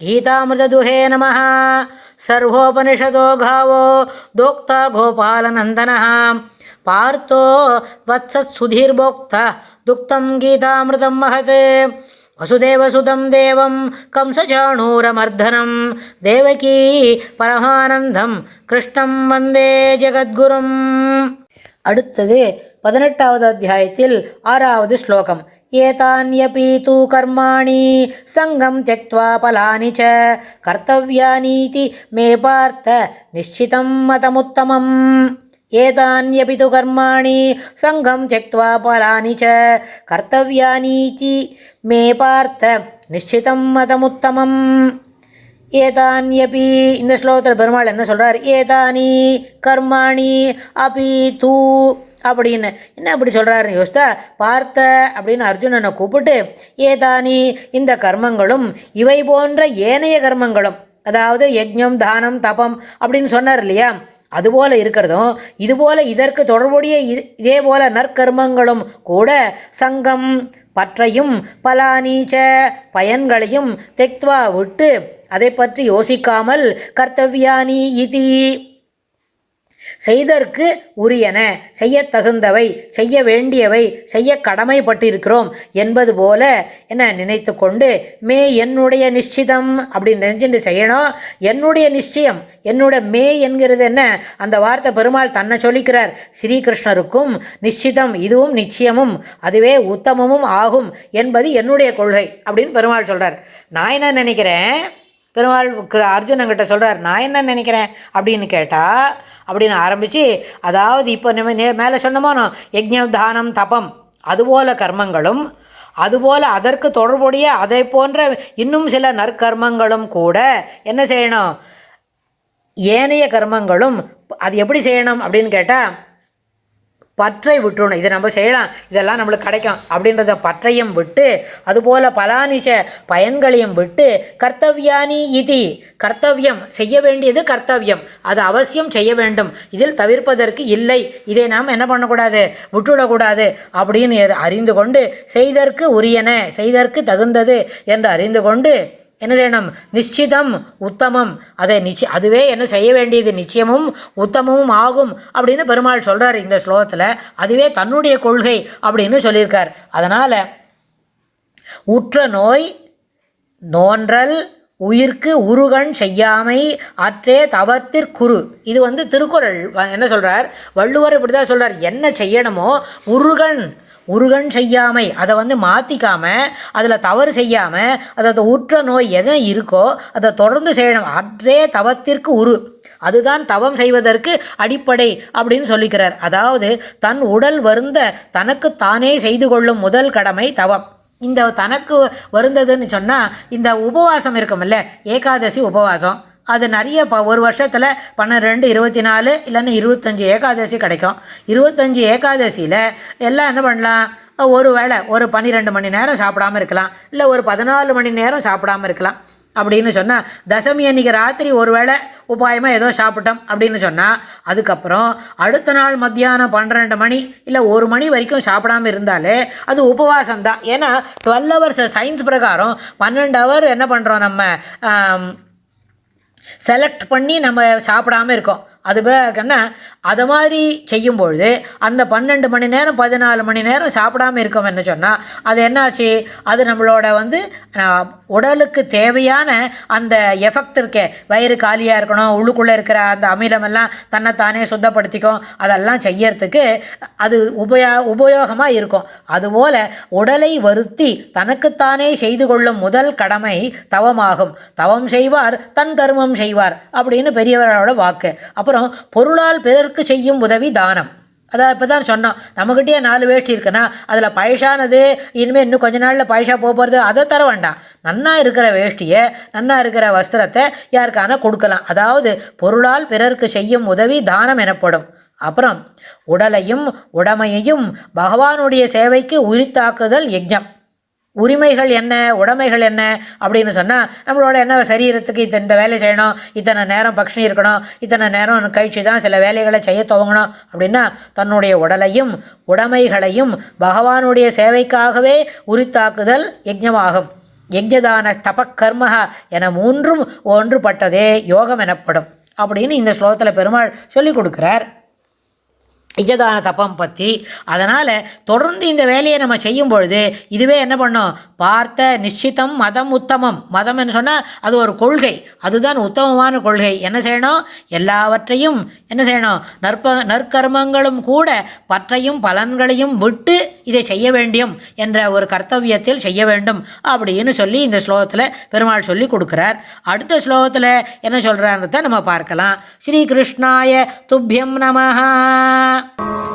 ಗೀತಾಮೃತದುಹೇ ನಮಃ ಸರ್ವೋಪನಿಷದೋ ಘಾವೋ ದೋಕ್ತ ಗೋಪಾಲನಂದನ ಪಾರ್ಥೋ ವತ್ಸತ್ಸುಧೀರ್ಭೋಕ್ತ ದುಕ್ತಂ ಗೀತಾಮೃತಂ ಮಹತೆ ವಸುದೇವಸುತಂ ದೇವಂ ಕಂಸಚಾಣೂರಮರ್ಧನಂ ದೇವಕೀ ಪರಮಾನಂದಂ கிருஷ்ணம் வந்தே ஜெகத்குரும் அடுத்தது பதினெட்டாவது அத்தியாயத்தில் ஆறாவது ஸ்லோகம் एतान्यपि तु कर्माणि सङ्गं त्यक्त्वा फलानि च कर्तव्यानीति मे पार्थ निश्चितं मतमुत्तमम् एतान्यपि तु कर्माणि सङ्गं त्यक्त्वा फलानि च कर्तव्यानीति मे பார்த்த நிச்சிதம் மதமுத்தமம் ஏதான்யபி இந்த ஸ்லோகத்தில் பெருமாள் என்ன சொல்கிறார் ஏதானி கர்மாணி அபி தூ அப்படின்னு. என்ன அப்படி சொல்கிறாருன்னு யோசித்தா பார்த்த அப்படின்னு அர்ஜுனனை கூப்பிட்டு ஏதானி இந்த கர்மங்களும் இவை போன்ற ஏனைய கர்மங்களும் அதாவது யஜ்ஞம் தானம் தபம் அப்படின்னு சொன்னார் இல்லையா? அதுபோல் இருக்கிறதும் இதுபோல் இதற்கு தொடர்புடைய இது இதே போல் நற்கர்மங்களும் கூட சங்கம் பற்றையும் பலானீச்ச பயன்களையும் தெக்த்வா விட்டு அதை பற்றி யோசிக்காமல் கர்த்தவ்யானி இதி செய்தற்கு உரியன. செய்ய தகுந்தவை செய்ய வேண்டியவை செய்ய கடமைப்பட்டிருக்கிறோம் என்பது போல என்ன நினைத்து கொண்டு மே என்னுடைய நிச்சிதம் அப்படின்னு நினைச்சுட்டு செய்யணும். என்னுடைய நிச்சயம் என்னுடைய மே என்கிறது என்ன? அந்த வார்த்தை பெருமாள் தன்னை சொல்லிக்கிறார். ஸ்ரீகிருஷ்ணருக்கும் நிச்சிதம் இதுவும் நிச்சயமும் அதுவே உத்தமமும் ஆகும் என்பது என்னுடைய கொள்கை அப்படின்னு பெருமாள் சொல்கிறார் நான் என்ன நினைக்கிறேன்? பெருமாள் அர்ஜுனங்கிட்ட சொல்கிறார் நான் என்ன நினைக்கிறேன்? அப்படின்னு கேட்டால் அப்படின்னு ஆரம்பித்து அதாவது இப்போ நம்ம நே மேலே சொன்னோமோ யஜ்ஞம் தானம் தபம் அதுபோல கர்மங்களும் அதுபோல் அதற்கு தொடர்புடைய அதை போன்ற இன்னும் சில நற்கர்மங்களும் கூட என்ன செய்யணும்? ஏனைய கர்மங்களும் அது எப்படி செய்யணும்? அப்படின்னு கேட்டால் பற்றை விட்டுறணும். இதை நம்ம செய்யலாம். இதெல்லாம் நம்மளுக்கு கிடைக்கும். அப்படின்றத பற்றையும் விட்டு அதுபோல் பலானிச்ச பயன்களையும் விட்டு கர்த்தவியானி இதி. கர்த்தவியம் செய்ய வேண்டியது கர்த்தவ்யம். அது அவசியம் செய்ய வேண்டும். இதில் தவிர்ப்பதற்கு இல்லை. இதை நாம் என்ன பண்ணக்கூடாது? விட்டுவிடக்கூடாது அப்படின்னு அறிந்து கொண்டு செய்தற்கு உரியன செய்தற்கு தகுந்தது என்று அறிந்து கொண்டு என்ன செய்யணும்? நிச்சிதம் உத்தமம். அதை நிச்ச அதுவே என்ன செய்ய வேண்டியது? நிச்சயமும் உத்தமமும் ஆகும் அப்படின்னு பெருமாள் சொல்கிறார் இந்த ஸ்லோகத்தில். அதுவே தன்னுடைய கொள்கை அப்படின்னு சொல்லியிருக்கார். அதனால் உற்ற நோய் நோன்றல் உயிர்க்கு உருகன் செய்யாமை அற்றே தவத்திற்குரு இது வந்து திருக்குறள். வ- என்ன சொல்கிறார் வள்ளுவர் இப்படி தான் சொல்கிறார் என்ன செய்யணுமோ உருகன் உருகன் செய்யாமை. அதை வந்து மாற்றிக்காமல் அதில் தவறு செய்யாமல் அதை உற்ற நோய் எதை இருக்கோ அதை தொடர்ந்து செய்யணும். அற்றே தவத்திற்கு உரு. அதுதான் தவம் செய்வதற்கு அடிப்படை அப்படின்னு சொல்லிக்கிறார். அதாவது தன் உடல் வருந்த தனக்கு தானே செய்து கொள்ளும் முதல் கடமை தவம். இந்த தனக்கு வருந்ததுன்னு சொன்னால் இந்த உபவாசம் இருக்கும்ல ஏகாதசி உபவாசம். அது நிறைய இப்போ ஒரு வருஷத்தில் பன்னிரெண்டு இருபத்தி நாலு இல்லைன்னா இருபத்தஞ்சி ஏகாதசி கிடைக்கும். இருபத்தஞ்சி ஏகாதசியில் எல்லாம் என்ன பண்ணலாம்? ஒரு வேளை ஒரு பன்னிரெண்டு மணி நேரம் சாப்பிடாம இருக்கலாம். இல்லை ஒரு பதினாலு மணி நேரம் சாப்பிடாம இருக்கலாம். அப்படின்னு சொன்னால் தசமி அன்னைக்கு ராத்திரி ஒரு வேளை உபாயமாக ஏதோ சாப்பிட்டோம் அப்படின்னு சொன்னால் அதுக்கப்புறம் அடுத்த நாள் மத்தியானம் பன்னிரெண்டு மணி இல்லை ஒரு மணி வரைக்கும் சாப்பிடாம இருந்தாலே அது உபவாசம் தான் ஏன்னா டுவெல் ஹவர்ஸ் சயின்ஸ் பிரகாரம் பன்னெண்டு ஹவர் என்ன பண்ணுறோம் நம்ம? செலக்ட் பண்ணி நம்ம சாப்பிடாம இருக்கோம். அது என்ன அதை மாதிரி செய்யும் பொழுது அந்த பன்னெண்டு மணி நேரம் பதினாலு மணி நேரம் சாப்பிடாம இருக்கோம் என்ன சொன்னால் அது என்னாச்சு? அது நம்மளோட வந்து உடலுக்கு தேவையான அந்த எஃபெக்ட் இருக்கே. வயிறு காலியாக இருக்கணும் உள்ளுக்குள்ளே இருக்கிற அந்த அமிலமெல்லாம் தன்னைத்தானே சுத்தப்படுத்திக்கும். அதெல்லாம் செய்யறதுக்கு அது உபயோ உபயோகமாக இருக்கும். அதுபோல் உடலை வருத்தி தனக்குத்தானே செய்து கொள்ளும் முதல் கடமை தவமாகும். தவம் செய்வார் தன் கர்மம் செய்வார் அப்படின்னு பெரியவரோட வாக்கு. அப்புறம் பொருளால் பிறர்க்கு செய்யும் உதவி தானம். அதான் இப்போ தான் சொன்னோம் நம்மக்கிட்டே நாலு வேஷ்டி இருக்குன்னா அதில் பழசானது இனிமேல் இன்னும் கொஞ்ச நாளில் பழசா போக போகிறது அதை தர வேண்டாம். நன்னா இருக்கிற வேஷ்டியை நன்னா இருக்கிற வஸ்திரத்தை யாருக்கான கொடுக்கலாம். அதாவது பொருளால் பிறர்க்கு செய்யும் உதவி தானம் எனப்படும். அப்புறம் உடலையும் உடமையையும் பகவானுடைய சேவைக்கு உரித்தாக்குதல் யஜ்ஞம். உரிமைகள் என்ன உடைமைகள் என்ன அப்படின்னு சொன்னால் நம்மளோட என்ன சரீரத்துக்கு இத்தனை இந்த வேலை செய்யணும் இத்தனை நேரம் பக்ஷி இருக்கணும் இத்தனை நேரம் கழிச்சு தான் சில வேலைகளை செய்ய துவங்கணும் அப்படின்னா தன்னுடைய உடலையும் உடைமைகளையும் பகவானுடைய சேவைக்காகவே உரித்தாக்குதல் யஜ்ஞமாகும். யஜ்ஞதான தபக்கர்மக என மூன்றும் ஒன்றுபட்டதே யோகம் எனப்படும் அப்படின்னு இந்த ஸ்லோகத்தில் பெருமாள் சொல்லிக் கொடுக்குறார். இஜதான தப்பம் பற்றி அதனால் தொடர்ந்து இந்த வேலையை நம்ம செய்யும் பொழுது இதுவே என்ன பண்ணும்? பார்த்த நிச்சிதம் மதம் உத்தமம். மதம்னு சொன்னால் அது ஒரு கொள்கை. அதுதான் உத்தமமான கொள்கை. என்ன செய்யணும்? எல்லாவற்றையும் என்ன செய்யணும்? நற்ப நற்கர்மங்களும் கூட பற்றையும் பலன்களையும் விட்டு இதை செய்ய வேண்டும் என்ற ஒரு கர்த்தவியத்தில் செய்ய வேண்டும் அப்படின்னு சொல்லி இந்த ஸ்லோகத்தில் பெருமாள் சொல்லி கொடுக்குறார். அடுத்த ஸ்லோகத்தில் என்ன சொல்கிறான்றத நம்ம பார்க்கலாம். ஸ்ரீ கிருஷ்ணாய துப்பியம் நமஹா. ha